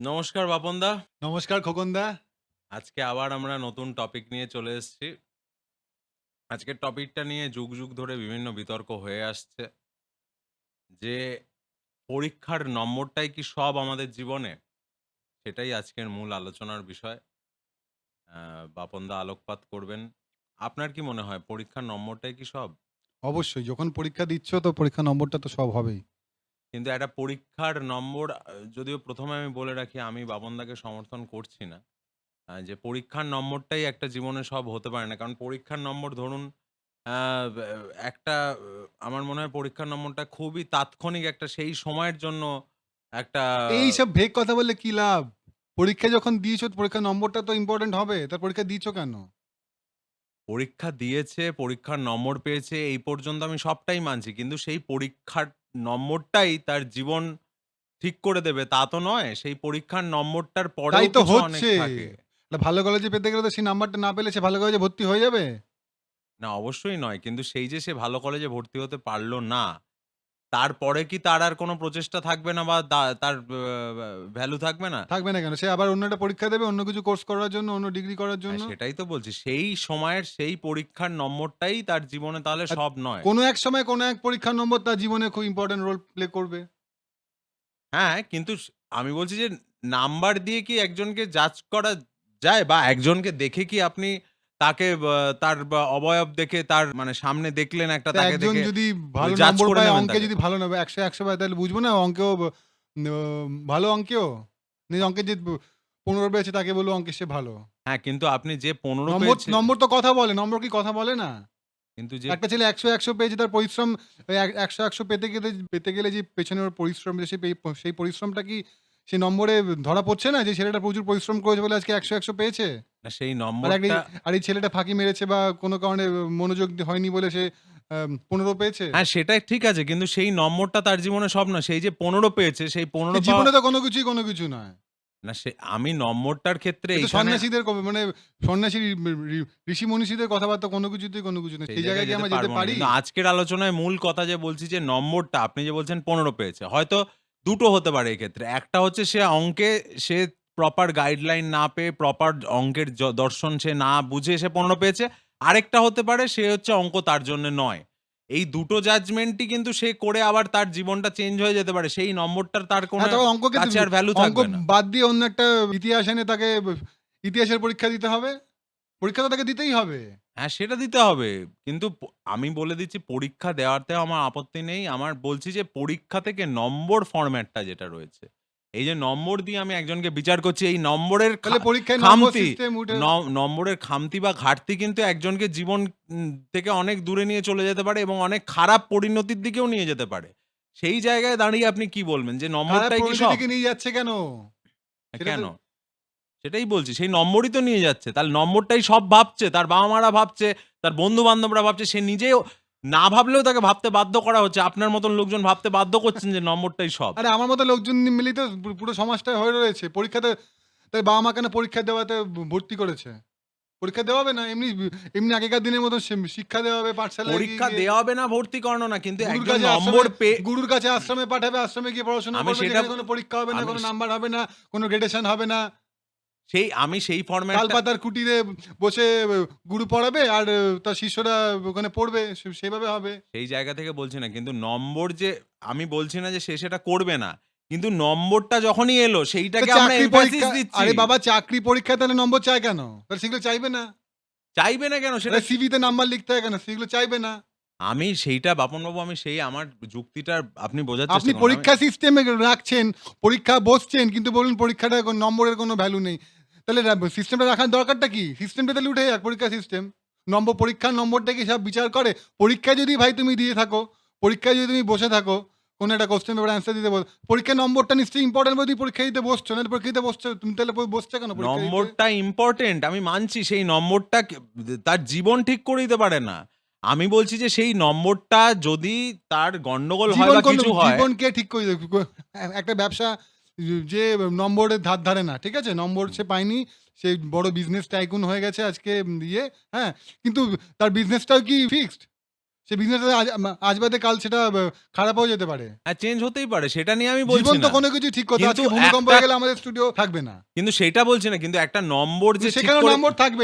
নমস্কার বাপনদা। নমস্কার খোকনদা। আজকে আবার আমরা নতুন টপিক নিয়ে চলে এসেছি। আজকের টপিকটা নিয়ে যুগ, যুগ ধরে বিভিন্ন বিতর্ক হয়ে আসছে। যে পরীক্ষার নম্বরটাই কি সব আমাদের জীবনে? সেটাই আজকের মূল আলোচনার বিষয়। বাপনদা আলোকপাত করবেন। আপনার কি মনে হয় পরীক্ষার নম্বরটাই কি সব? অবশ্যই যখন পরীক্ষা দিচ্ছ তো পরীক্ষার নম্বরটা তো সব হবেই। কিন্তু একটা পরীক্ষার নম্বর যদিও প্রথমে আমি বলে রাখি আমি বাপনদাকে সমর্থন করছি না। যে পরীক্ষার নম্বরটাই একটা জীবনে সব হতে পারে না। কারণ পরীক্ষার নম্বর ধরুন আ ব্যা একটা আমার মনে হয় পরীক্ষার নম্বরটা খুবই তাৎক্ষণিক একটা সেই সময়ের জন্য একটা এইসব ভেগ কথা বললে কি লাভ? পরীক্ষা যখন দিয়েছ পরীক্ষার নম্বরটা তো ইম্পর্টেন্ট হবে। তার পরীক্ষা দিয়েছ কেন? পরীক্ষা দিয়েছে, পরীক্ষার নম্বর পেয়েছে এই পর্যন্ত আমি সবটাই মানছি। কিন্তু সেই পরীক্ষার নম্বরটাই তার জীবন ঠিক করে দেবে তা তো নয়। সেই পরীক্ষার নম্বরটার পরেও তাই তো কিছু অনেক হচ্ছে। থাকে। একটা ভালো কলেজে পেতে গেলে তো সেই নাম্বারটা না পেলে সে ভালো কলেজে ভর্তি হয়ে যাবে? না অবশ্যই নয়। কিন্তু সেই যে সে ভালো কলেজে ভর্তি হতে পারল না, তারপরে কি তার আর কোনো প্রচেষ্টা থাকবে না বা তার ভ্যালু থাকবে না? থাকবে না কেন? সে আবার অন্য একটা পরীক্ষা দেবে অন্য কিছু কোর্স করার জন্য, অন্য ডিগ্রি করার হ্যাঁ, জন্য। সেটাই তো বলছি। সেই সময়ের সেই পরীক্ষার নম্বরটাই তার জীবনে তাহলে আর সব নয়। কোনো এক সময় কোনো এক পরীক্ষার নম্বর তার জীবনে খুব ইম্পোর্টেন্ট রোল প্লে করবে। হ্যাঁ, কিন্তু স আমি বলছি যে নাম্বার দিয়ে কি একজনকে জাজ করা যায়? বা একজনকে দেখে কি আপনি তাকে তার অবয়ব দেখে তার মানে সামনে দেখলেন একটা তাকে একজন দেখে যদি ভালো নম্বর পায় অঙ্কে যদি ভালো নেবে ১০০ ১০০ পায় তাহলে বুঝব না অঙ্কেও ভালো অঙ্কেও? না অঙ্কে যে ১৫ পেয়েছে তাকে বলব অঙ্কে সে ভালো। হ্যাঁ, কিন্তু আপনি যে ১৫ নম্বর তো কথা বলে। নম্বর কি কথা বলে না? কিন্তু যে একটা ছেলে ১০০ ১০০ পেয়েছে তার পরিশ্রম ওই এক ১০০ ১০০ পেতে গেলে পেতে গেলে যে পেছনে ওর পরিশ্রম সেই সেই পরিশ্রমটা কি সেই নম্বরে ধরা পড়ছে না যে ছেলেটা প্রচুর পরিশ্রম করেছে বলে আজকে একশো একশো পেয়েছে? না সেই আর এক নম্বরটা আর এই ছেলেটা ফাঁকি মেরেছে বা কোনো কারণে মনোযোগ দি হয়নি বলে সে আ ১৫ পেয়েছে? হ্যাঁ, সেটা ঠিক আছে। কিন্তু সেই নম্বরটা তার জীবনে সব না। সেই যে ১৫ পেয়েছে সেই ১৫ সে জীবনে তো কোনো কিছুই কোনো কিছু নয়। না সে আমি নম্বরটার ক্ষেত্রে এইখানে সন্ন্যাসীদের ক মানে সন্ন্যাসী ঋ ঋ ঋষি মনীষীদের কথাবার্তা কোনো কিছুতেই কোনো কিছু নেই। সেই জায়গায় কি আমরা যেতে পারব না। পারি? কিন্তু আজকের আলোচনায় মূল কথা যে বলছি যে নম্বরটা আপনি যে বলছেন ১৫ পেয়েছে। হয়তো দুটো হতে পারে এক্ষেত্রে। একটা হচ্ছে সে অঙ্কে সে প্রপার গাইডলাইন না পেয়ে প্রপার অঙ্কের দর্শন সে না বুঝে সে ১৫ পেয়েছে। আরেকটা হতে পারে সে হচ্ছে অঙ্ক তার জন্য নয়। এই দুটো জাজমেন্টই কিন্তু সে করে আবার তার জীবনটা চেঞ্জ হয়ে যেতে পারে। সেই নম্বরটার তার কোনো হ্যাঁ, অঙ্ককে কাছে আর ভ্যালু অঙ্ক থাকবে না। বাদ দিয়ে অন্য একটা ইতিহাস এনে তাকে ইতিহাসের পরীক্ষা দিতে হবে। পরীক্ষা তো তাকে দিতেই হবে। হ্যাঁ, সেটা দিতে হবে। কিন্তু প আমি বলে দিচ্ছি পরীক্ষা দেওয়াতেও আমার আপত্তি নেই। আমার বলছি যে পরীক্ষা থেকে নম্বর ফরম্যাটটা যেটা রয়েছে। এই যে নম্বর দিয়ে আমি একজনকে বিচার করছি এই নম্বরের খা তাহলে পরীক্ষায় নম্বর খামতি সিস্টেম উঠে ন নম্বরের খামতি বা ঘাটতি কিন্তু একজনকে জীবন উম থেকে অনেক দূরে নিয়ে চলে যেতে পারে এবং অনেক খারাপ পরিণতির দিকেও নিয়ে যেতে পারে। সেই জায়গায় দাঁড়িয়ে আপনি কি বলবেন যে খারাপ নম্বরটাই কি সব? নিয়ে যাচ্ছে কেন? হ্যাঁ, কেন? সেটাই বলছি। সেই নম্বরই তো নিয়ে যাচ্ছে। তাহলে নম্বরটাই সব ভাবছে। তার বাবা-মারা ভাবছে, তার বন্ধু-বান্ধবরা ভাবছে। সে নিজেও না ভাবলেও তাকে ভাবতে বাধ্য করা হচ্ছে। আপনার মতন লোকজন ভাবতে বাধ্য করছেন যে নম্বরটাই সব। আরে আমার মতো লোকজন মিলেই তো পুরো সমাজটা হয়ে রয়েছে। পরীক্ষাতে তাই বাবা-মা কেন পরীক্ষা দেওয়াতে ভর্তি করেছে? পরীক্ষা দেওয়াবে না। এমনি এমনি আগেকার দিনের মতো শিক্ষা দেওয়া হবে পাঠশালায় পরীক্ষা দেওয়া হবে না, ভর্তি করানো না। কিন্তু একজন নম্বর পেয়ে গুরুর কাছে আশ্রমে পাঠাবে, আশ্রমে গিয়ে পড়াশোনা করবে। সেটা কোনো পরীক্ষা হবে না, কোনো নাম্বার হবে না, কোনো গ্রেডেশন হবে না। সেই আমি সেই ফরম্যাটটা তালপাতার কুটিরে বসে গুরু পড়াবে আর তার শিষ্যরা ওখানে পড়বে। সেভাবে হবে। সেই জায়গা থেকে বলছি না। কিন্তু নম্বর যে আমি বলছি না যে সে সেটা করবে না। কিন্তু নম্বরটা যখনই এলো সেইটাকে আমরা এমফাসিস দিচ্ছি। আরে বাবা চাকরি পরীক্ষায় তাহলে নম্বর চায় কেন? তাহলে সেগুলো চাইবে না। চাইবে না কেন সেটা সিভিতে নাম্বার লিখতে হয় কেন? সেগুলো চাইবে না। আমি সেইটা বাপনবাবু আমি সেই আমার যুক্তিটা আপনি বোঝার চেষ্টা আপনি পরীক্ষা সিস্টেমে রাখছেন, পরীক্ষা বসছেন কিন্তু বলুন পরীক্ষাটা নম্বরের কোনো ভ্যালু নেই। তাহলে সিস্টেমটা রাখার দরকারটা কি? সিস্টেমটা তাহলে উঠে যাক পরীক্ষা সিস্টেম। নম্বর পরীক্ষার নম্বরটা কি সব বিচার করে? পরীক্ষায় যদি ভাই তুমি দিয়ে থাকো, পরীক্ষায় যদি তুমি বসে থাকো, কোনো একটা কোশ্চেন পেপার অ্যান্সার দিতে বল পরীক্ষার নম্বরটা নিশ্চয়ই ইম্পোর্টেন্ট বলেই পরীক্ষা দিতে বসছো। নাহলে পরীক্ষা দিতে বসছো তুমি তাহলে বসছো কেন নম্বরটা ইম্পর্টেন্ট আমি মানছি সেই নম্বরটা তার জীবন ঠিক করে দিতে পারে না। আমি বলছি যে সেই নম্বরটা যদি তার গন্ডগোল হয় বা কিছু হয় ঠিক করে? একটা ব্যবসা যে নম্বরের ধার ধারে না। ঠিক আছে? নম্বর সে পায়নি। সে বড় বিজনেস টাইকুন হয়ে গেছে আজকে ইয়ে, হ্যাঁ? কিন্তু তার বিজনেসটাও কি ফিক্সড? সে বিজনেস আজ বাদে কাল সেটা খারাপ হয়ে যেতে পারে। হ্যাঁ চেঞ্জ হতেই পারে সেটা নিয়ে আমি বলছি জীবন তো কোনো কিছু ঠিক কিন্তু আজকে ভূমিকম্প হয়ে গেলে আমাদের স্টুডিও থাকবে না। কিন্তু সেটা বলছি না কিন্তু একটা নম্বর যে সেখানে নম্বর থাকবে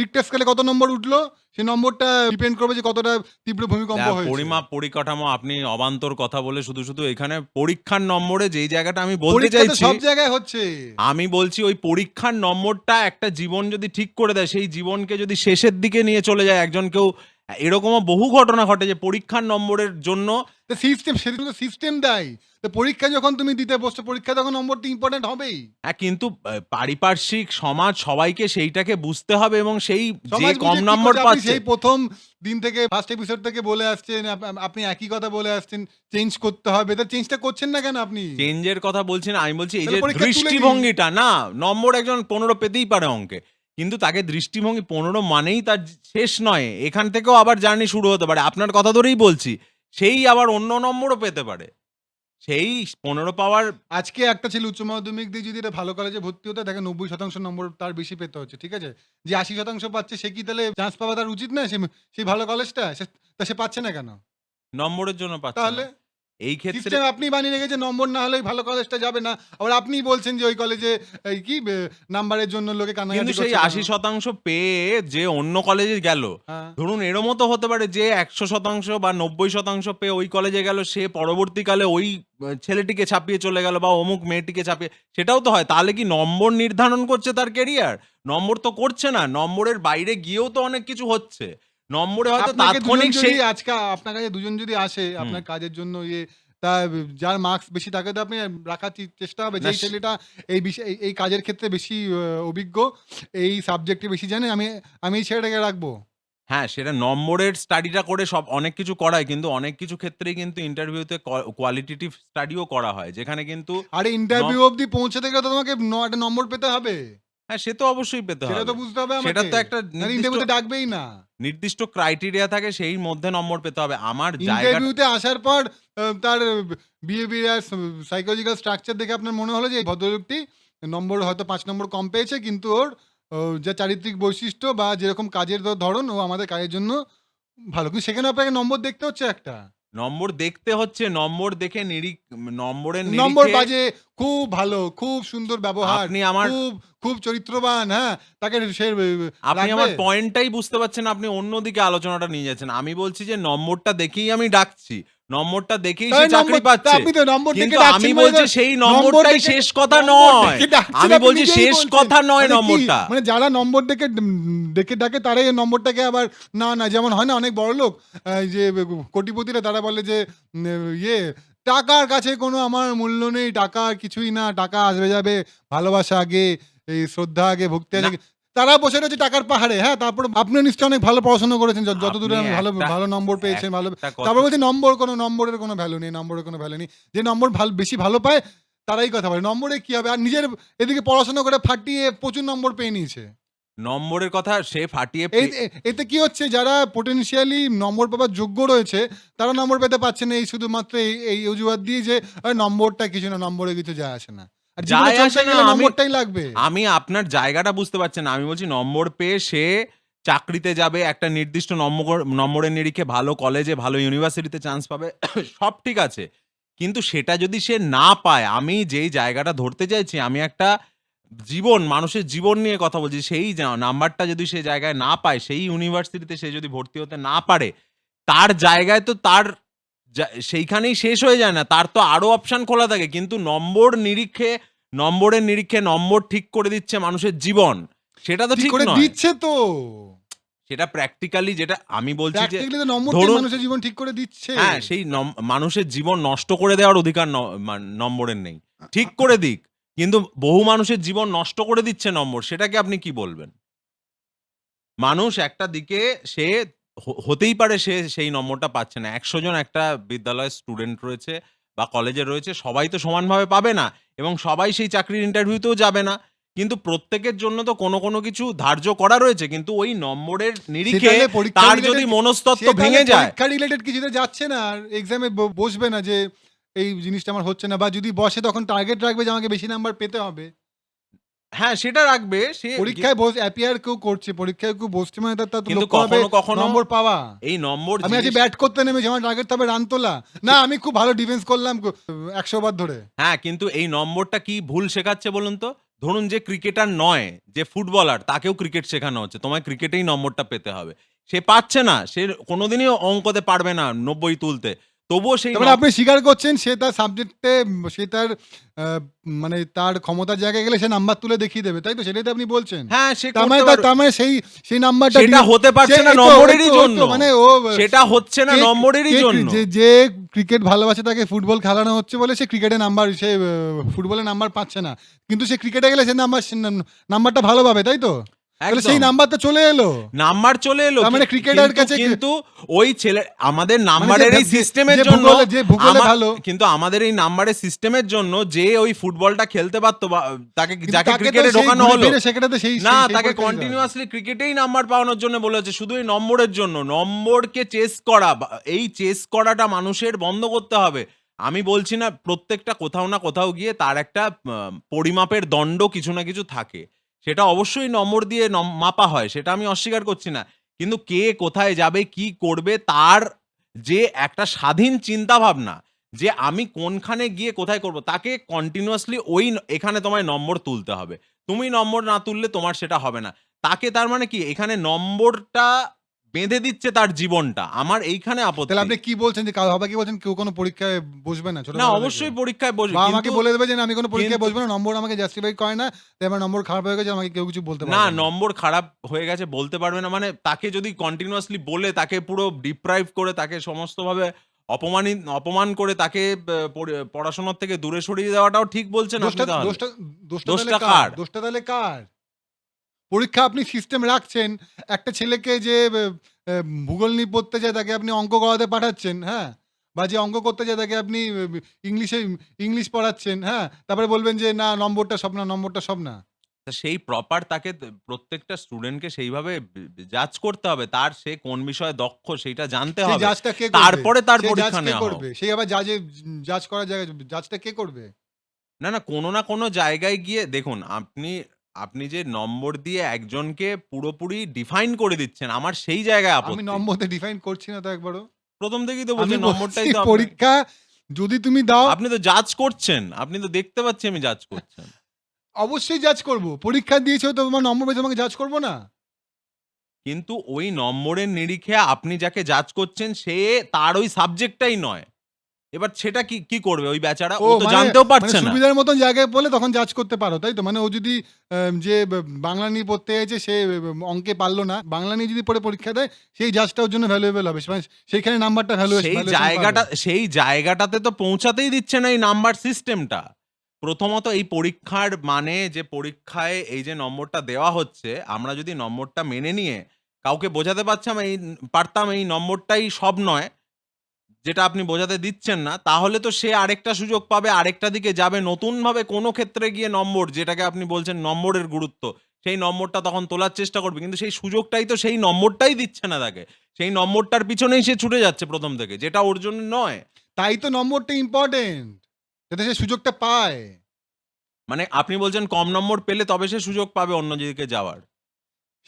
রিক্টার স্কেলে কত নম্বর উঠল সেই নম্বরটা ডিপেন্ড করবে যে কতটা তীব্র ভূমিকম্প হয়েছে। পরিমাপ পরিকাঠামো আপনি অবান্তর কথা বলে শুধু শুধু এখানে পরীক্ষার নম্বরে যেই জায়গাটা আমি বলতে চাইছি সব জায়গায় হচ্ছে। আমি বলছি ওই পরীক্ষার নম্বরটা একটা জীবন যদি ঠিক করে দেয় সেই জীবনকে যদি শেষের দিকে নিয়ে চলে যায় একজন কেউ এরকমও বহু ঘটনা ঘটে যে পরীক্ষার নম্বরের জন্য সিস্টেম সেদিন তো সিস্টেম দেয়। তো পরীক্ষা যখন তুমি দিতে বসছো পরীক্ষা তখন নম্বরটা ইম্পর্টেন্ট হবেই। হ্যাঁ কিন্তু আহ, পারিপার্শ্বিক সমাজ সবাইকে সেইটাকে বুঝতে হবে এবং সেই যে সমাজ কম বুঝে কি নম্বর? আপনি পাচ্ছে। সেই প্রথম দিন থেকে ফার্স্ট এপিসোড থেকে বলে আসছেন আপ- আপনি একই কথা বলে আসছেন চেঞ্জ করতে হবে। তা চেঞ্জটা করছেন না কেন আপনি? চেঞ্জের কথা বলছি না আমি বলছি এই যে পরীক্ষা তুলে দিন। দৃষ্টিভঙ্গিটা না নম্বর একজন পনেরো পেতেই পারে অঙ্কে। কিন্তু তাকে দৃষ্টিভঙ্গি পনেরো মানেই তার শেষ নয়। এখান থেকেও আবার জার্নি শুরু হতে পারে। আপনার কথা ধরেই বলছি সেই আবার অন্য নম্বরও পেতে পারে। সেই পনেরো পাওয়ার আজকে একটা ছেলে উচ্চ মাধ্যমিক দিয়ে যদি এটা ভালো কলেজে ভর্তি হতো তাকে নব্বই শতাংশ নম্বর তার বেশি পেতে হচ্ছে ঠিক আছে? যে আশি শতাংশ পাচ্ছে সে কি তাহলে চান্স পাওয়া তার উচিত না সে সেই ভালো কলেজটা সে- তা সে পাচ্ছে না কেন? নম্বরের জন্য পাচ্ছে তাহলে। এই ক্ষেত্রে সিস্টেম আপনি বানিয়ে রেখেছে নম্বর না হলে ভালো কলেজটা যাবে না আবার আপনি বলছেন যে ওই কলেজে এই কি নাম্বারের জন্য লোকে কিন্তু সেই করছে আশি কেন? শতাংশ পেয়ে যে অন্য কলেজে গেল হ্যাঁ। ধরুন এরমও তো হতে পারে যে একশো শতাংশ বা নব্বই শতাংশ পেয়ে ওই কলেজে গেল সে পরবর্তীকালে ওই আহ, ছেলেটিকে ছাপিয়ে চলে গেল বা অমুক মেয়েটিকে ছাপিয়ে সেটাও তো হয় তাহলে কি নম্বর নির্ধারণ করছে তার কেরিয়ার নম্বর তো করছে না নম্বরের বাইরে গিয়েও তো অনেক কিছু হচ্ছে নম্বরে হয়তো তাৎক্ষণিক সেই আজকে আপনার কাছে দুজন যদি আসে আপনার কাজের জন্য ইয়ে তা যার মার্কস বেশি তাকে তো আপনি রাখার চেষ্টা হবে। যে ছেলেটা এই বিষয় এই- কাজের ক্ষেত্রে বেশি অভিজ্ঞ এই সাবজেক্টে বেশি জানে আমি আমি এই ছেলেটাকে রাখব। হ্যাঁ সেটা নম্বরের স্টাডিটা করে সব অনেক কিছু করায় কিন্তু অনেক কিছু ক্ষেত্রেই কিন্তু ইন্টারভিউতে কোয়ালিটেটিভ স্টাডিও করা হয় যেখানে কিন্তু আরে ইন্টারভিউ অবধি পৌঁছাতে গেলে তো তোমাকে একটা নম্বর পেতে হবে। হ্যাঁ সে তো অবশ্যই পেতে হবে। সেটা তো বুঝতে হবে সেটা তো একটা ইন্টারভিউতে ডাকবেই না। নির্দিষ্ট ক্রাইটেরিয়া থাকে, সেই মধ্যে নম্বর পেতে হবে। আমার ইন্টারভিউতে আসার পর তার বিহেভিয়ার সাইকোলজিক্যাল স্ট্রাকচার দেখে আপনার মনে হলো যে এই ভদ্রলোকটি নম্বর হয়তো পাঁচ নম্বর কম পেয়েছে, কিন্তু ওর যা চারিত্রিক বৈশিষ্ট্য বা যেরকম কাজের ধরন, ও আমাদের কাজের জন্য ভালো। কিন্তু সেখানে আপনাকে নম্বর দেখতে হচ্ছে একটা। নম্বর দেখতে হচ্ছে নম্বর দেখে নিরিখ নম্বরের নম্বর বাজে খুব ভালো খুব সুন্দর ব্যবহার আপনি আমার খুব খুব চরিত্রবান হ্যাঁ তাকে সে আপনি আমার পয়েন্টটাই বুঝতে পারছেন আপনি অন্যদিকে আলোচনাটা নিয়ে যাচ্ছেন। আমি বলছি যে নম্বরটা দেখেই আমি ডাকছি। নম্বরটা দেখেই সে চাকরি পাচ্ছে। আপনি তো নম্বর কিন্তু আমি বলছি সেই নম্বরটাই শেষ কথা নয়। আমি বলছি শেষ কথা নয় মানে নম্বরটা। মানে যারা নম্বর দেখে দেখে ডাকে তারাই এই নম্বরটাকে আবার না না যেমন হয় না অনেক বড় লোক যে কোটিপতিরা তারা বলে যে ইয়ে টাকার কাছে কোনো আমার মূল্য নেই টাকা কিছুই না টাকা আসবে যাবে ভালোবাসা আগে এই শ্রদ্ধা আগে ভক্তি আগে। তারা বসে রয়েছে টাকার পাহাড়ে হ্যাঁ তারপর আপনি নিশ্চয়ই অনেক ভালো পড়াশোনা করেছেন যত- যতদূরে আমি ভালো ভালো নম্বর পেয়েছেন ভালো তারপর বলছি নম্বর কোনো নম্বরের কোনো ভ্যালু নেই নম্বরের কোনো ভ্যালু নেই। যে নম্বর ভালো বেশি ভালো পায় তারাই কথা বলে। নম্বরে কি হবে? আর নিজের এদিকে পড়াশোনা করে ফাটিয়ে প্রচুর নম্বর পেয়ে নিয়েছে। নম্বরের কথা সে ফাটিয়ে এতে কি হচ্ছে যারা পোটেনশিয়ালি নম্বর পাবার যোগ্য রয়েছে তারা নম্বর পেতে পারছে না এই শুধুমাত্র এই অজুহাত দিয়ে যে নম্বরটা কিছু না নম্বরে কিছু যায় আসে না। যায় আসে না, আমি- নম্বরটাই লাগবে। আমি আপনার জায়গাটা বুঝতে পারছেন আমি বলছি নম্বর পেয়ে সে চাকরিতে যাবে একটা নির্দিষ্ট নম্বর নম্বরের নিরিখে ভালো কলেজে ভালো ইউনিভার্সিটিতে চান্স পাবে সব ঠিক আছে। কিন্তু সেটা যদি সে না পায় আমি যেই জায়গাটা ধরতে চাইছি আমি একটা জীবন মানুষের জীবন নিয়ে কথা বলছি সেই নাম্বারটা যদি সে জায়গায় না পায় সেই ইউনিভার্সিটিতে সে যদি ভর্তি হতে না পারে তার জায়গায় তো তার সেইখানেই শেষ হয়ে যায় না। তার তো আরও অপশন খোলা থাকে। কিন্তু নম্বর নিরীক্ষে নম্বরের নিরীক্ষে নম্বর ঠিক করে দিচ্ছে মানুষের জীবন। সেটা তো ঠিক করে দিচ্ছে তো। সেটা প্র্যাকটিক্যালি যেটা আমি বলছি যে মানুষের জীবন ঠিক করে দিচ্ছে। হ্যাঁ সেই মানুষের জীবন নষ্ট করে দেওয়ার অধিকার নম্বরের নেই। ঠিক করে দিক। কিন্তু বহু মানুষের জীবন নষ্ট করে দিচ্ছে নম্বর। সেটাকে আপনি কি বলবেন? মানুষ একটা দিকে সে হ- হতেই পারে সে সেই নম্বরটা পাচ্ছে না। একশো জন একটা বিদ্যালয়ের স্টুডেন্ট রয়েছে বা কলেজে রয়েছে সবাই তো সমানভাবে পাবে না এবং সবাই সেই চাকরির ইন্টারভিউতেও যাবে না। কিন্তু প্রত্যেকের জন্য তো কোনো কোনো কিছু ধার্য করা রয়েছে। কিন্তু ওই নম্বরের নিরিখে পরীক্ষা তার related- যদি মনস্তত্ত্ব ভেঙে যায় পরীক্ষা রিলেটেড কিছুতে যাচ্ছে না। আর এক্সামে বসবে না যে এই জিনিসটা আমার হচ্ছে না। বা যদি বসে তখন টার্গেট রাখবে যে আমাকে বেশি নাম্বার পেতে হবে। হ্যাঁ সেটা রাখবে সে পরীক্ষায় বস অ্যাপিয়ার কেউ করছে পরীক্ষায় কেউ বসছে মানে তার কিন্তু কখনো কখনো নম্বর পাওয়া। এই নম্বর আমি আজকে ব্যাট করতে নেমেছি আমার টার্গেট তবে রান তোলা। না আমি খুব ভালো ডিফেন্স করলাম একশো বার ধরে। হ্যাঁ কিন্তু এই নম্বরটা কি ভুল শেখাচ্ছে বলুন তো? ধরুন যে ক্রিকেটার নয় যে ফুটবলার তাকেও ক্রিকেট শেখানো হচ্ছে তোমায় ক্রিকেটেই নম্বরটা পেতে হবে। সে পাচ্ছে না সে কোনোদিনই অঙ্কতে পারবে না নব্বই তুলতে। তবুও সেই তারপরে আপনি স্বীকার করছেন সে তার সাবজেক্টে সে তার মানে তার ক্ষমতার জায়গায় গেলে সে নাম্বার তুলে দেখিয়ে দেবে তাই তো? সেটাই তো আপনি বলছেন। হ্যাঁ সে তার মানে তার- মানে সেই সেই নাম্বারটা সেটা হতে পারছে না নম্বরেরই জন্য। মানে ও সেটা হচ্ছে না নম্বরেরই জন্য। যে যে ক্রিকেট ভালোবাসে তাকে ফুটবল খেলানো হচ্ছে বলে সে ক্রিকেটে নাম্বার সে ফুটবলে নাম্বার পাচ্ছে না। কিন্তু সে ক্রিকেটে গেলে সে নাম্বার নাম্বারটা ভালো পাবে তাই তো? তাহলে সেই। নাম্বারটা চলে এলো নাম্বার চলে এলো মানে ক্রিকেটার কাছে কিন্তু ওই ছেলে আমাদের নাম্বারের এই সিস্টেমের জন্য যে ভূগোলে ভালো। কিন্তু আমাদের এই নাম্বারের সিস্টেমের জন্য যে ওই ফুটবলটা খেলতে পারতো তাকে যাকে ক্রিকেটে ঢোকানো হলো সেই না তাকে। কন্টিনিউয়াসলি ক্রিকেটেই নাম্বার পাওয়ানোর জন্য বলেছে শুধু এই নম্বরের জন্য নম্বরকে চেস করা এই চেস করাটা মানুষের বন্ধ করতে হবে আমি বলছি না প্রত্যেকটা কোথাও না কোথাও গিয়ে তার একটা পরিমাপের দণ্ড কিছু না কিছু থাকে সেটা অবশ্যই নম্বর দিয়ে মাপা হয়, সেটা আমি অস্বীকার করছি না। কিন্তু কে কোথায় যাবে, কি করবে, তার যে একটা স্বাধীন চিন্তা ভাবনা যে আমি কোনখানে গিয়ে কোথায় করব, তাকে কন্টিনিউয়াসলি ওই এখানে তোমায় নম্বর তুলতে হবে। তুমি নম্বর না তুললে তোমার সেটা হবে না। তাকে তার মানে কি? এখানে নম্বরটা বেঁধে দিচ্ছে তার জীবনটা। আমার এইখানে আপত্তি। তাহলে আপনি কি বলছেন যে কারও কি বলছেন? কেউ কোনো পরীক্ষায় বসবে না ছোট না অবশ্যই পরীক্ষায় বসবে বা আমাকে বলে দেবে যে আমি কোনো পরীক্ষায় বসবো না নম্বর আমাকে জাস্টিফাই করে না তাই আমার নম্বর খারাপ হয়ে গেছে আমাকে কেউ কিছু বলতে পারবে না নম্বর খারাপ হয়ে গেছে বলতে পারবে না মানে তাকে যদি কন্টিনিউয়াসলি বলে তাকে পুরো ডিপ্রাইভ করে তাকে সমস্তভাবে অপমানিত অপমান করে তাকে পড়াশোনার থেকে দূরে সরিয়ে দেওয়াটাও ঠিক বলছে আপনি দোষটা তাহলে। কার? দোষটা তাহলে কার? পরীক্ষা আপনি সিস্টেম রাখছেন একটা ছেলেকে যে ভূগোল নিয়ে পড়তে যায় তাকে আপনি অঙ্ক করাতে পাঠাচ্ছেন হ্যাঁ? বা যে অঙ্ক করতে যায় তাকে আপনি ইংলিশে ইংলিশ পড়াচ্ছেন হ্যাঁ? তারপরে বলবেন যে না নম্বরটা সব না নম্বরটা সব না। সেই প্রপার তাকে প্রত্যেকটা স্টুডেন্টকে সেইভাবে জাজ করতে হবে। তার সে কোন বিষয়ে দক্ষ সেইটা জানতে হবে। জাজটা কে তারপরে তার পরীক্ষা নেওয়া। করবে? সেই আবার জাজে জাজ করার জায়গায় জাজটা কে করবে? না না কোনো না কোনো জায়গায় গিয়ে দেখুন আপনি আপনি যে নম্বর দিয়ে একজনকে পুরোপুরি ডিফাইন করে দিচ্ছেন আমার সেই জায়গায় আমি আপত্তি। নম্বরতে ডিফাইন করছি না তো একবারও। প্রথম থেকেই তো আমি বলছি নম্বরটাই তো আপনার- পরীক্ষা যদি তুমি দাও আপনি তো জাজ করছেন। আপনি তো দেখতে পাচ্ছি আমি জাজ করছেন। অবশ্যই জাজ করব। পরীক্ষা দিয়েছ তো তোমার নম্বর পেয়েছে তোমাকে জাজ করব না? কিন্তু ওই নম্বরের নিরিখে আপনি যাকে জাজ করছেন সে তার ওই সাবজেক্টটাই নয়। এবার সেটা কি কি করবে? ওই বেচারা ও তো মানে- জানতেও মানে পারছে না। সুবিধার মতন জায়গায় বলে তখন জাজ করতে পারো তাই তো? মানে ও যদি যে বাংলা নিয়ে পড়তে চাইছে সে অঙ্কে পারল না। বাংলা নিয়ে যদি পড়ে পরীক্ষা দেয় সেই জাজটা ওর জন্য ভ্যালুয়েবল হবে। মানে সেইখানে নাম্বারটা ভ্যালু সেই জায়গাটা সেই জায়গাটাতে তো পৌঁছাতেই দিচ্ছে না এই নাম্বার সিস্টেমটা প্রথমত এই পরীক্ষার মানে যে পরীক্ষায় এই যে নম্বরটা দেওয়া হচ্ছে আমরা যদি নম্বরটা মেনে নিয়ে কাউকে বোঝাতে পারতাম এই পারতাম এই নম্বরটাই সব নয়। যেটা আপনি বোঝাতে দিচ্ছেন না তাহলে তো সে আরেকটা সুযোগ পাবে আরেকটা দিকে যাবে। নতুনভাবে কোনো ক্ষেত্রে গিয়ে নম্বর যেটাকে আপনি বলছেন নম্বরের গুরুত্ব সেই নম্বরটা তখন তোলার চেষ্টা করবে। কিন্তু সেই সুযোগটাই তো সেই নম্বরটাই দিচ্ছে না তাকে। সেই নম্বরটার পিছনেই সে ছুটে যাচ্ছে প্রথম থেকে যেটা ওর জন্য নয়। তাই তো নম্বরটা ইম্পর্টেন্ট যাতে সে সুযোগটা পায়। মানে আপনি বলছেন কম নম্বর পেলে তবে সে সুযোগ পাবে অন্য দিকে যাওয়ার।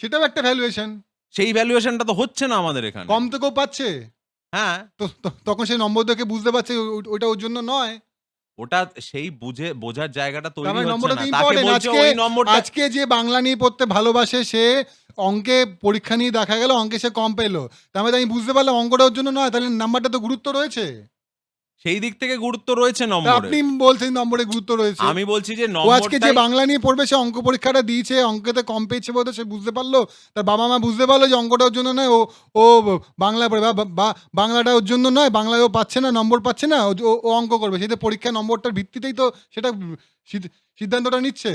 সেটাও একটা ভ্যালুয়েশন সেই ভ্যালুয়েশনটা তো হচ্ছে না আমাদের এখানে। কম থেকেও পাচ্ছে। হ্যাঁ। তো তো- তখন সেই নম্বর দেখে বুঝতে পারছে ও- ওইটা ওর জন্য নয়। ওটা সেই বুঝে বোঝার জায়গাটা তৈরি মানে হচ্ছে নম্বরটা না। তো তাকে ইম্পর্টেন্ট বলছে আজকে ওই নম্বরটা আজকে যে বাংলা নিয়ে পড়তে ভালোবাসে সে অঙ্কে পরীক্ষা নিয়ে দেখা গেল অঙ্কে সে কম পেল। তার মানে আমি বুঝতে পারলাম অঙ্কটা ওর জন্য নয় তাহলে নাম্বারটা তো গুরুত্ব রয়েছে। সেই দিক থেকে গুরুত্ব রয়েছে নম্বরে আপনি বলছেন নম্বরে গুরুত্ব রয়েছে। আমি বলছি যে ও আজকে যে বাংলা নিয়ে পড়বে সে অঙ্ক পরীক্ষাটা দিয়েছে অঙ্কেতে কম পেয়েছে বলতে সে বুঝতে পারল। তার বাবা মা বুঝতে পারল যে অঙ্কটা ওর জন্য নয় ও ও বাংলা পড়ে বা- বাংলাটা ওর জন্য নয় বাংলায় ও পাচ্ছে না নম্বর পাচ্ছে না ও- অঙ্ক করবে। সেটা পরীক্ষা নম্বরটার ভিত্তিতেই তো সেটা সিদ্ধান্তটা নিচ্ছে।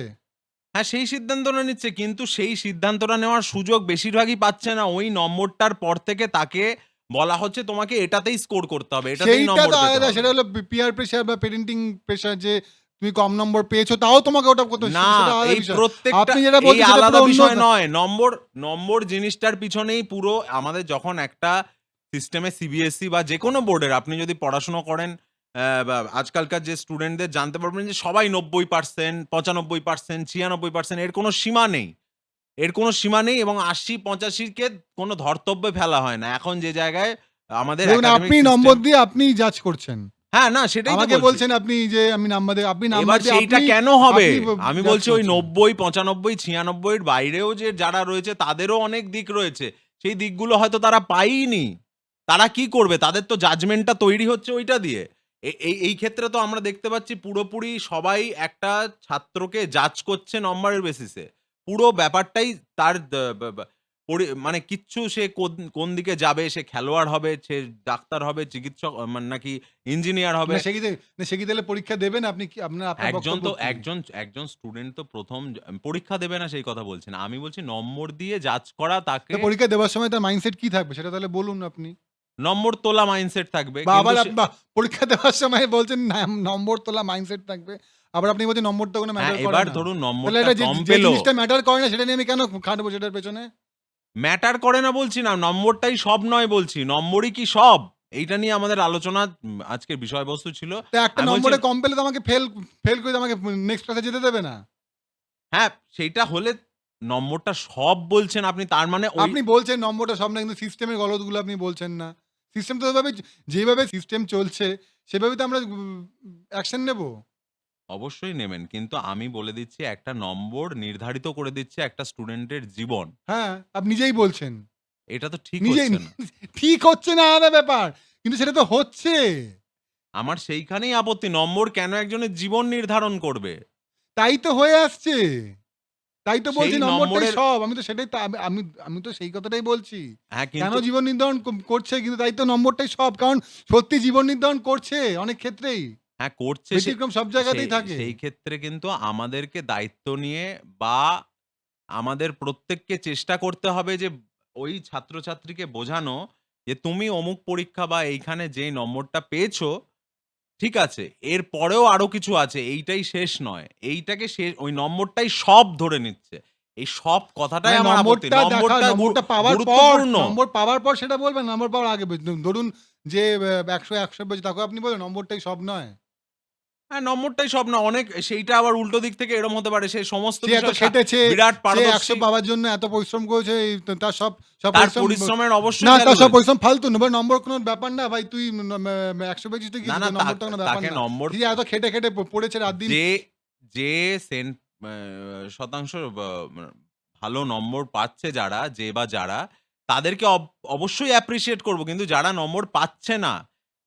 হ্যাঁ সেই সিদ্ধান্তটা নিচ্ছে কিন্তু সেই সিদ্ধান্তটা নেওয়ার সুযোগ বেশিরভাগই পাচ্ছে না। ওই নম্বরটার পর থেকে তাকে বলা হচ্ছে তোমাকে এটাতেই স্কোর করতে হবে এটাতেই নম্বর পেতে আলাদা হবে। সেটা হলো পিয়ার প্রেশার বা পেরেন্টিং প্রেশার যে তুমি কম নম্বর পেয়েছ তাও তোমাকে ওটা করতে না এই প্রত্যেকটা আপনি যেটা বলছেন আলাদা বিষয় নয় নম্বর নম্বর জিনিসটার পিছনেই পুরো আমাদের যখন একটা সিস্টেমে সিবিএসসি E বা যে কোনো বোর্ডের আপনি যদি পড়াশোনা করেন আহ, আজকালকার যে স্টুডেন্টদের জানতে পারবেন যে সবাই নব্বই পার্সেন্ট পঁচানব্বই পার্সেন্ট ছিয়ানব্বই পার্সেন্ট এর কোনো সীমা নেই। এর কোনো সীমা নেই এবং আশি পঁচাশিকে কোনো ধর্তব্যে ফেলা হয় না। এখন যে জায়গায় আমাদের আপনি নম্বর দিয়ে আপনি জাজ করছেন। হ্যাঁ না সেটাই আমাকে বলছি। বলছেন আপনি যে আমি নাম্বার দিয়ে আপনি নাম্বার দিয়ে সেইটা কেন হবে? আমি বলছি ওই। নব্বই পঁচানব্বই ছিয়ানব্বইয়ের বাইরেও যে যারা রয়েছে তাদেরও অনেক দিক রয়েছে। সেই দিকগুলো হয়তো তারা পাইনি তারা কি করবে? তাদের তো জাজমেন্টটা তৈরি হচ্ছে ওইটা দিয়ে। এই এই ক্ষেত্রে তো আমরা দেখতে পাচ্ছি পুরোপুরি সবাই একটা ছাত্রকে জাজ করছে নম্বরের বেসিসে পুরো ব্যাপারটাই তার মানে কিচ্ছু সে কোন- দিকে যাবে সে খেলোয়াড় হবে সে ডাক্তার হবে চিকিৎসক মানে নাকি ইঞ্জিনিয়ার হবে। সে কি সে কি তাহলে পরীক্ষা দেবেন? আপনি কি আপনার আপনার একজন তো একজন একজন স্টুডেন্ট তো প্রথম পরীক্ষা দেবে না সেই কথা বলছি না আমি বলছি নম্বর দিয়ে জাজ করা তাকে পরীক্ষা দেওয়ার সময় তার মাইন্ডসেট কি থাকবে? সেটা তাহলে বলুন আপনি। নম্বর তোলা মাইন্ডসেট থাকবে। আবার পরীক্ষা দেওয়ার সময় বলছেন নাম- নম্বর তোলা মাইন্ডসেট থাকবে। আবার আপনি বলছেন নম্বরটা কোনো ম্যাটার করে এবার ধরুন নম্বরটা কম পেল। জিনিসটা ম্যাটার করে না সেটা নিয়ে আমি কেন খাটবো সেটার পেছনে? ম্যাটার করে না বলছি না নম্বরটাই সব নয় বলছি। নম্বরই কি সব? এইটা নিয়ে আমাদের আলোচনা আজকের বিষয়বস্তু ছিল। একটা নম্বরে কম পেলে তো আমাকে ফেল ফেল করে আমাকে নেক্সট ক্লাসে যেতে দেবে না। হ্যাঁ সেইটা হলে নম্বরটা সব বলছেন আপনি তার মানে আপনি বলছেন নম্বরটা সব না কিন্তু সিস্টেমের গলতগুলো আপনি বলছেন না। সিস্টেম তো ওইভাবে যেভাবে সিস্টেম চলছে সেভাবে তো আমরা অ্যাকশন নেব। অবশ্যই নেবেন। কিন্তু আমি বলে দিচ্ছি একটা নম্বর নির্ধারিত করে দিচ্ছে একটা স্টুডেন্টের জীবন। হ্যাঁ আপনি নিজেই বলছেন। এটা তো ঠিক নিজেই হচ্ছে না। ঠিক হচ্ছে না আলাদা ব্যাপার কিন্তু সেটা তো হচ্ছে। আমার সেইখানেই আপত্তি নম্বর কেন একজনের জীবন নির্ধারণ করবে? তাই তো হয়ে আসছে। তাই তো বলছি নম্বরটাই নম্বরের- সব। আমি তো সেটাই তো আমি- আমি আমি তো সেই কথাটাই বলছি। হ্যাঁ কেন কিন্তু জীবন নির্ধারণ কর- করছে? কিন্তু তাই তো নম্বরটাই সব। কারণ সত্যি জীবন নির্ধারণ করছে অনেক ক্ষেত্রেই। হ্যাঁ করছে সে- ব্যতিক্রম সব জায়গাতেই সেই- থাকে। সেই ক্ষেত্রে কিন্তু আমাদেরকে দায়িত্ব নিয়ে বা আমাদের প্রত্যেককে চেষ্টা করতে হবে যে ওই ছাত্রছাত্রীকে বোঝানো যে তুমি অমুক পরীক্ষা বা এইখানে যেই নম্বরটা পেয়েছ ঠিক আছে এর পরেও আরও কিছু আছে এইটাই শেষ নয় এইটাকে শেষ ওই নম্বরটাই সব ধরে নিচ্ছে। এই সব কথাটাই মানে আমার আপত্তি নম্বরটা দেখা নম্বরটা নম্বরটা পাওয়ার পর গুরুত্বপূর্ণ। নম্বর পাওয়ার পর সেটা বলবেন নম্বর পাওয়ার আগে বলবেন। ধরুন যে একশো একশো পেয়েছে তাকে আপনি বলেন নম্বরটাই সব নয়। হ্যাঁ নম্বরটাই সব না অনেক সেইটা আবার উল্টো দিক থেকে এরম হতে পারে সে সমস্ত এত খেটেছে বিরাট পারদর্শী। পাওয়ার জন্য এত পরিশ্রম করেছে তার সব সব পরিশ্রমের অবশ্যই না তার সব পরিশ্রম ফালতু না নম্বর কোনো ব্যাপার না ভাই তুই একশো তুই কি নম্বরটা কোনো ব্যাপার না। নম্বর এত খেটে খেটে পড়েছে রাত দিন। যে যে সেন্ট শতাংশ ভালো নম্বর পাচ্ছে যারা যে বা যারা তাদেরকে অবশ্যই অ্যাপ্রিসিয়েট করব কিন্তু যারা নম্বর পাচ্ছে না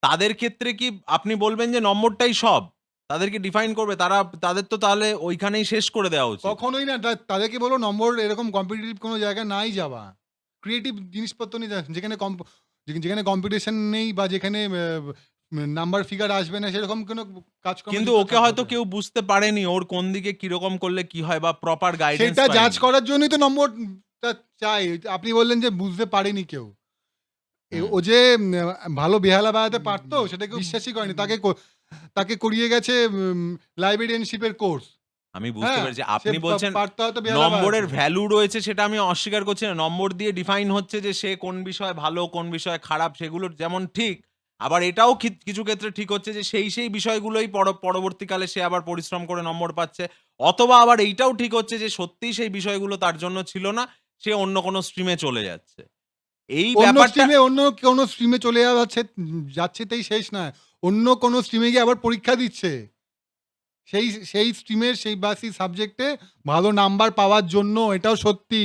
তাদের ক্ষেত্রে কি আপনি বলবেন যে নম্বরটাই সব? তাদেরকে ডিফাইন করবে তারা তাদের তো তাহলে ওইখানেই শেষ করে দেওয়া উচিত। কখনোই না তা- তাদেরকে বলো নম্বর এরকম কম্পিটিটিভ কোনো জায়গায় নাই যাওয়া। ক্রিয়েটিভ জিনিসপত্র নিয়ে যা- যেখানে কম- যেখানে- যেখানে কম্পিটিশন নেই বা যেখানে নাম্বার ফিগার আসবে না সেরকম কোনো কাজ কিন্তু ওকে হয়তো কেউ বুঝতে পারেনি ওর কোন দিকে কীরকম করলে কি হয় বা প্রপার গাইডেন্স সেটা জাজ করার জন্যই তো নম্বরটা চাই। আপনি বললেন যে বুঝতে পারেনি কেউ। এ- হুম। ও যে উম, ভালো বেহালা বাজাতে পারতো সেটা কেউ বিশ্বাসই করেনি। তাকে কো- তাকে করিয়ে গেছে লাইব্রেরিয়ানশিপের কোর্স আমি বুঝতে হ্যাঁ, পেরেছি। আপনি বলছেন নম্বরের ভ্যালু রয়েছে সেটা আমি অস্বীকার করছি না। নম্বর দিয়ে ডিফাইন হচ্ছে যে সে কোন বিষয় ভালো কোন বিষয় খারাপ সেগুলো যেমন ঠিক আবার এটাও কিছু ক্ষেত্রে ঠিক হচ্ছে যে সেই সেই বিষয়গুলোই পরবর্তীকালে সে আবার পরিশ্রম করে নম্বর পাচ্ছে। অথবা আবার এইটাও ঠিক হচ্ছে যে সত্যিই সেই বিষয়গুলো তার জন্য ছিল না সে অন্য কোনো স্ট্রিমে চলে যাচ্ছে। এই ব্যাপারটা অন্য কোনো স্ট্রিমে চলে যাচ্ছে যাচ্ছে তাই শেষ নয়। অন্য কোনো স্ট্রিমে গিয়ে আবার পরীক্ষা দিচ্ছে। সেই সেই স্ট্রিমের সেই বা সেই সাবজেক্টে ভালো নাম্বার পাওয়ার জন্য এটাও সত্যি।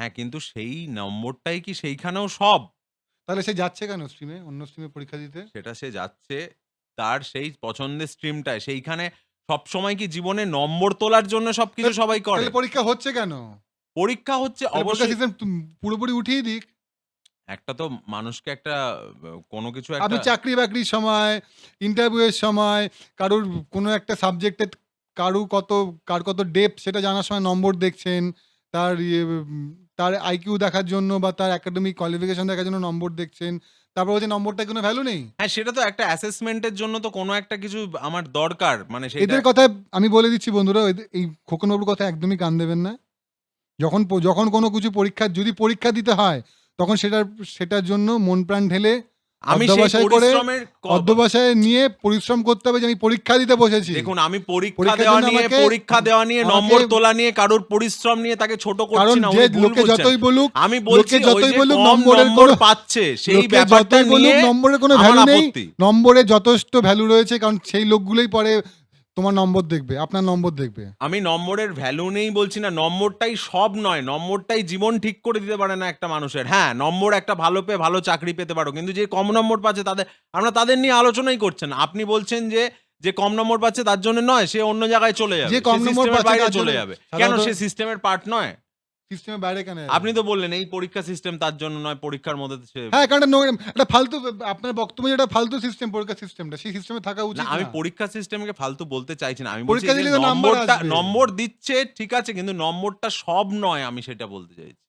হ্যাঁ কিন্তু সেই নম্বরটাই কি সেইখানেও সব? তাহলে সে যাচ্ছে কেন স্ট্রিমে অন্য স্ট্রিমে পরীক্ষা দিতে? সেটা সে যাচ্ছে তার সেই পছন্দের স্ট্রিমটায় সেইখানে সব সময় কি জীবনে নম্বর তোলার জন্য সবকিছু সবাই করে? তাহলে পরীক্ষা হচ্ছে কেন? পরীক্ষা হচ্ছে অবশ্যই পুরোপুরি উঠিয়ে দিক। একটা তো মানুষকে একটা কোনো কিছু আপনি চাকরি বাকরির সময় ইন্টারভিউয়ের সময় কারোর কোনো একটা সাবজেক্টে কারু কত কার কত ডেপ সেটা জানার সময় নম্বর দেখছেন তার ইয়ে, উম, তার আইকিউ দেখার জন্য বা তার একাডেমিক কোয়ালিফিকেশন দেখার জন্য নম্বর দেখছেন তারপর হচ্ছে নম্বরটা কোনো ভ্যালু নেই। হ্যাঁ সেটা তো একটা অ্যাসেসমেন্টের জন্য তো কোনো একটা কিছু আমার দরকার মানে সেটা এদের কথায় আমি বলে দিচ্ছি বন্ধুরা এদের- এই খোকনবাবুর কথা একদমই কান দেবেন না। যখন প- যখন কোনো কিছু পরীক্ষা যদি পরীক্ষা দিতে হয় তখন সেটার সেটার জন্য মন প্রাণ ঢেলে আমি সেই অধ্যবসায় পরিশ্রমের অধ্যবসায় নিয়ে পরিশ্রম করতে হবে যে আমি পরীক্ষা দিতে বসেছি। দেখুন আমি পরীক্ষা দেওয়া নিয়ে পরীক্ষা দেওয়া নিয়ে নম্বর তোলা নিয়ে কারোর পরিশ্রম নিয়ে তাকে ছোট করছি না যে লোকে যতই বলুক আমি বলছি যতই বলুক নম্বরের কোনো- পাচ্ছে সেই ব্যাপারটা নিয়ে নম্বরের কোনো ভ্যালু নেই। নম্বরে যথেষ্ট ভ্যালু রয়েছে কারণ সেই লোকগুলোই পরে তোমার নম্বর দেখবে আপনার নম্বর দেখবে। আমি নম্বরের ভ্যালু নেই বলছি না নম্বরটাই সব নয় নম্বরটাই জীবন ঠিক করে দিতে পারে না একটা মানুষের। হ্যাঁ নম্বর একটা ভালো পেয়ে ভালো চাকরি পেতে পারো কিন্তু যে কম নম্বর পাচ্ছে তাদের আমরা তাদের নিয়ে আলোচনাই করছেন আপনি বলছেন যে যে কম নম্বর পাচ্ছে তার জন্য নয় সে অন্য জায়গায় চলে যাবে যে কম নম্বর বাইরে চলে যাবে। কেন সে সিস্টেমের পার্ট নয়? সিস্টেমের বাইরে কেন আপনি তো বললেন এই পরীক্ষা সিস্টেম তার জন্য নয় পরীক্ষার মধ্যে হ্যাঁ কারণ এটা একটা ফালতু আপনার বক্তব্য যেটা ফালতু সিস্টেম পরীক্ষা সিস্টেমটা সেই সিস্টেমে থাকা উচিত আমি। পরীক্ষা সিস্টেমকে ফালতু বলতে চাইছি না। আমি পরীক্ষা দিলে নম্বরটা নম্বর দিচ্ছে ঠিক আছে কিন্তু নম্বরটা সব নয় আমি সেটা বলতে চাইছি।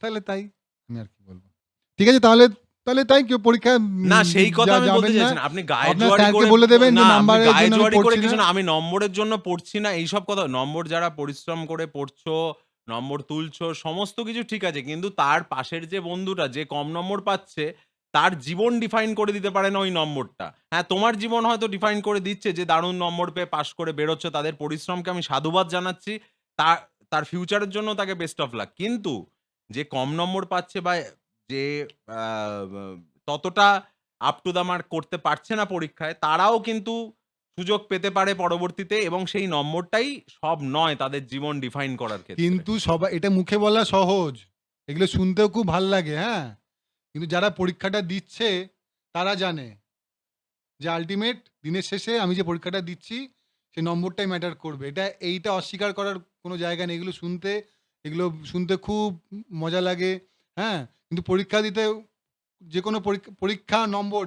তাহলে তাই আমি আর কি বলব। ঠিক আছে তাহলে তাহলে পরীক্ষা না সেই কথা আমি বলতে আপনি গায়ে জোয়ারি করে বলে দেবেন যে নাম্বারের জন্য আমি পড়ছি কিছু না। আমি নম্বরের জন্য পড়ছি না এইসব কথা নম্বর যারা পরিশ্রম করে পড়ছো নম্বর তুলছো সমস্ত কিছু ঠিক আছে কিন্তু তার পাশের যে বন্ধুটা যে কম নম্বর পাচ্ছে তার জীবন ডিফাইন করে দিতে পারে না ওই নম্বরটা। হ্যাঁ তোমার জীবন হয়তো ডিফাইন করে দিচ্ছে যে দারুণ নম্বর পেয়ে পাশ করে বেরোচ্ছে তাদের পরিশ্রমকে আমি সাধুবাদ জানাচ্ছি তার তার ফিউচারের জন্য তাকে বেস্ট অফ লাক কিন্তু যে কম নম্বর পাচ্ছে বা যে ততটা আপ টু দ্য মার্ক করতে পারছে না পরীক্ষায়, তারাও কিন্তু সুযোগ পেতে পারে পরবর্তীতে এবং সেই নম্বরটাই সব নয় তাদের জীবন ডিফাইন করার ক্ষেত্রে। কিন্তু সবাই, এটা মুখে বলা সহজ। এগুলো শুনতেও খুব ভালো লাগে হ্যাঁ? কিন্তু যারা পরীক্ষাটা দিচ্ছে, তারা জানে যে আলটিমেট দিনের শেষে আমি যে পরীক্ষাটা দিচ্ছি, সেই নম্বরটাই ম্যাটার করবে। এটা, এইটা অস্বীকার করার কোনো জায়গা নেই। এগুলো শুনতে এগুলো শুনতে খুব মজা লাগে হ্যাঁ? কিন্তু পরীক্ষা দিতে যে কোনো পরীক্ষা পরীক্ষা নম্বর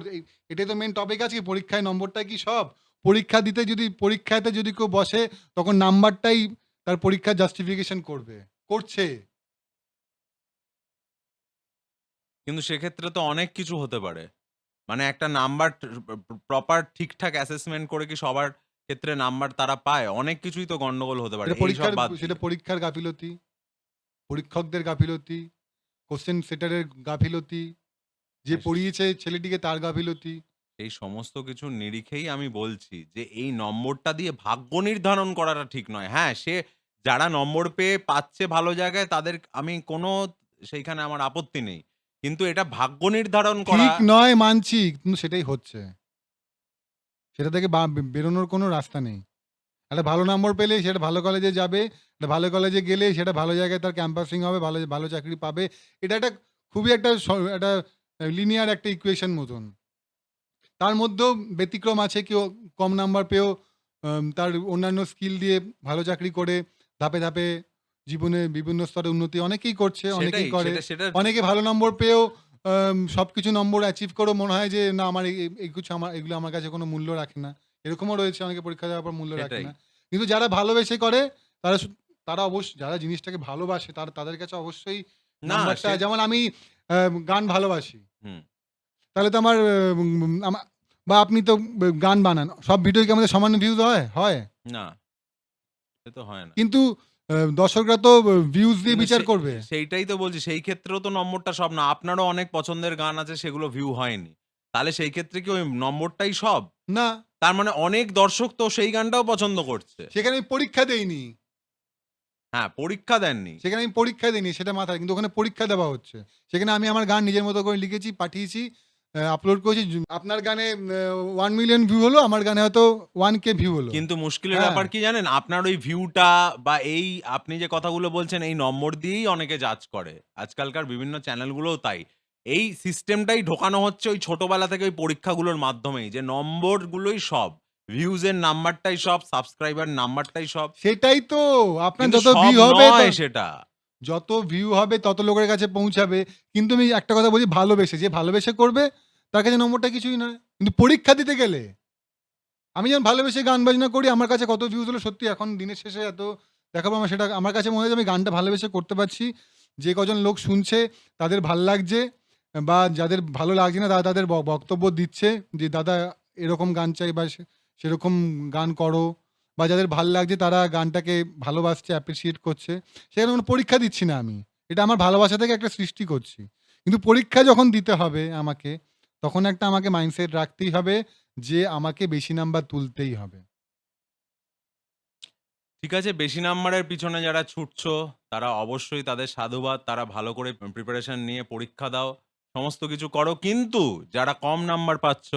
এটাই তো মেন টপিক আছে কি পরীক্ষায় নম্বরটা কি সব? পরীক্ষা দিতে যদি পরীক্ষাতে যদি কেউ বসে তখন নাম্বারটাই তার পরীক্ষার জাস্টিফিকেশন করবে করছে। কিন্তু সেক্ষেত্রে তো অনেক কিছু হতে পারে। মানে একটা নাম্বার প্রপার ঠিকঠাক অ্যাসেসমেন্ট করে কি সবার ক্ষেত্রে নাম্বার তারা পায়? অনেক কিছুই তো গন্ডগোল হতে পারে সেটা। পরীক্ষার গাফিলতি পরীক্ষকদের গাফিলতি কোশ্চেন সেটারের গাফিলতি যে হ্যাঁ, পড়িয়েছে ছেলেটিকে তার গাফিলতি। এই সমস্ত কিছু নিরিখেই আমি বলছি যে এই নম্বরটা দিয়ে ভাগ্য নির্ধারণ করাটা ঠিক নয়। হ্যাঁ সে যারা নম্বর পেয়ে পাচ্ছে ভালো জায়গায় তাদের আমি কোনো সেইখানে আমার আপত্তি নেই। কিন্তু এটা ভাগ্য নির্ধারণ করা ঠিক নয় মানছি কিন্তু সেটাই হচ্ছে। সেটা থেকে বা- বেরোনোর কোনো রাস্তা নেই। একটা ভালো নম্বর পেলে সেটা ভালো কলেজে যাবে একটা ভালো কলেজে গেলে সেটা ভালো জায়গায় তার ক্যাম্পাসিং হবে ভালো ভালো চাকরি পাবে। এটা একটা খুবই একটা একটা লিনিয়ার একটা ইকুয়েশন মতন। তার মধ্যেও ব্যতিক্রম আছে কেউ কম নাম্বার পেয়েও তার অন্যান্য স্কিল দিয়ে ভালো চাকরি করে ধাপে ধাপে জীবনে বিভিন্ন স্তরে উন্নতি অনেকেই করছে অনেকেই করে। অনেকে ভালো নম্বর পেয়েও সব কিছু নম্বর অ্যাচিভ করেও মনে হয় যে না আমার এই কিছু আমার এগুলো আমার কাছে কোনো মূল্য রাখে না। এরকমও রয়েছে অনেকে পরীক্ষা দেওয়ার পর মূল্য রাখে না। কিন্তু যারা ভালোবেসে করে তারা তারা অবশ্য যারা জিনিসটাকে ভালোবাসে তার তাদের কাছে অবশ্যই নাম্বারটা যেমন আমি গান ভালোবাসি। তাহলে তো আমার বা আপনি তো গান বানান সব ভিডিও কি আমাদের সমান ভিউজ হয়? হয়? না তো হয় না। কিন্তু দর্শকরা তো ভিউজ দিয়ে বিচার করবে। সেইটাই তো বলছি সেই ক্ষেত্রেও তো নম্বরটা সব না আপনারও অনেক পছন্দের গান আছে সেগুলো ভিউ হয়নি। তাহলে সেই ক্ষেত্রে কি ওই নম্বরটাই সব? না। তার মানে অনেক দর্শক তো সেই গানটাও পছন্দ করছে। সেখানে আমি পরীক্ষা দেইনি। হ্যাঁ পরীক্ষা দেননি। সেখানে আমি পরীক্ষা দিইনি সেটা মাথায় কিন্তু ওখানে পরীক্ষা দেওয়া হচ্ছে। সেখানে আমি আমার গান নিজের মতো করে লিখেছি পাঠিয়েছি আপলোড করেছি। আপনার গানে ওয়ান মিলিয়ন ভিউ হলো আমার গানে হয়তো ওয়ান কে ভিউ হলো। কিন্তু মুশকিলের হ্যাঁ। ব্যাপার কি জানেন? আপনার ওই ভিউটা বা এই আপনি যে কথাগুলো বলছেন এই নম্বর দিয়েই অনেকে জাজ করে। আজকালকার বিভিন্ন চ্যানেলগুলোও তাই। এই সিস্টেমটাই ঢোকানো হচ্ছে ওই ছোটবেলা থেকে ওই পরীক্ষাগুলোর মাধ্যমেই যে নম্বরগুলোই সব ভিউজের নাম্বারটাই সব সাবস্ক্রাইবার নাম্বারটাই সব। সেটাই তো আপনার যত ভিউ হবে সেটা। যত ভিউ হবে তত লোকের কাছে পৌঁছাবে। কিন্তু আমি একটা কথা বলি ভালোবেসে যে ভালোবেসে করবে তার কাছে নম্বরটা কিছুই নয়। কিন্তু পরীক্ষা দিতে গেলে আমি যখন ভালোবেসে গান বাজনা করি আমার কাছে কত ভিউজ হলো সত্যি এখন দিনের শেষে এত দেখাবো আমার সেটা আমার কাছে মনে হয় আমি গানটা ভালোবেসে করতে পারছি। যে কজন লোক শুনছে তাদের ভালো লাগছে। বা যাদের ভালো লাগছে না তারা তাদের বক্তব্য দিচ্ছে যে দাদা এরকম গান চাই বা সেরকম গান করো বা যাদের ভালো লাগছে তারা গানটাকে ভালোবাসছে অ্যাপ্রিসিয়েট করছে সেখানে কোনো পরীক্ষা দিচ্ছি না আমি এটা আমার ভালোবাসা থেকে একটা সৃষ্টি করছি কিন্তু পরীক্ষা যখন দিতে হবে আমাকে, তখন একটা আমাকে মাইন্ডসেট রাখতেই হবে যে আমাকে বেশি নাম্বার তুলতেই হবে। ঠিক আছে, বেশি নাম্বারের পিছনে যারা ছুটছো, তারা অবশ্যই তাদের সাধুবাদ। তারা ভালো করে প্রিপারেশন নিয়ে পরীক্ষা দাও। সমস্ত কিছু করো। কিন্তু যারা কম নাম্বার পাচ্ছ,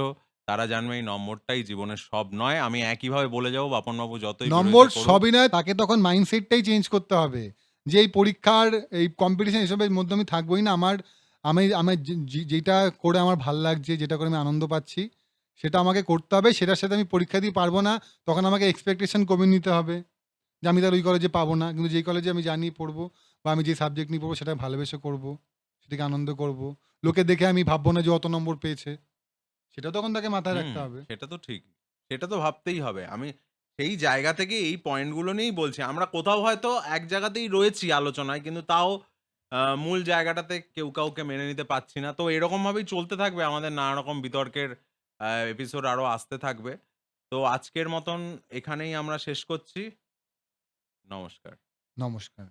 তারা জানবে এই নম্বরটাই জীবনের সব নয়। আমি একইভাবে বলে যাব বাপন বাবু যতই নম্বর বিরোধিতা করুক সবই নয়, তাকে তখন মাইন্ডসেটটাই চেঞ্জ করতে হবে। যে এই পরীক্ষার এই কম্পিটিশন এসবের মধ্যে আমি থাকবোই না। আমার আমি আমার যে যে যেটা করে আমার ভালো লাগছে, যেটা করে আমি আনন্দ পাচ্ছি, সেটা আমাকে করতে হবে। সেটার সাথে আমি পরীক্ষা দিয়ে পারব না। তখন আমাকে এক্সপেকটেশন কমিয়ে নিতে হবে। যে আমি তাহলে ওই কলেজে পাবো না। কিন্তু যেই কলেজে আমি জানি পড়ব বা আমি যে সাবজেক্ট নিয়ে পড়ব সেটা ভালোবেসে করব। সেটাকে আনন্দ করব। লোকে দেখে আমি ভাববো না যে অত নম্বর পেয়েছে। সেটাও তখন তাকে মাথায় রাখতে হবে। সেটা তো ঠিক। সেটা তো ভাবতেই হবে। আমি সেই জায়গা থেকে এই পয়েন্টগুলো নিয়েই বলছি। আমরা কোথাও হয়তো এক জায়গাতেই রয়েছি আলোচনায়। কিন্তু তাও মূল জায়গাটাতে কেউ কাউকে মেনে নিতে পারছি না। তো এরকমভাবেই চলতে থাকবে আমাদের নানা রকম বিতর্কের এপিসোড আরও আসতে থাকবে। তো আজকের মতন এখানেই আমরা শেষ করছি। নমস্কার। নমস্কার।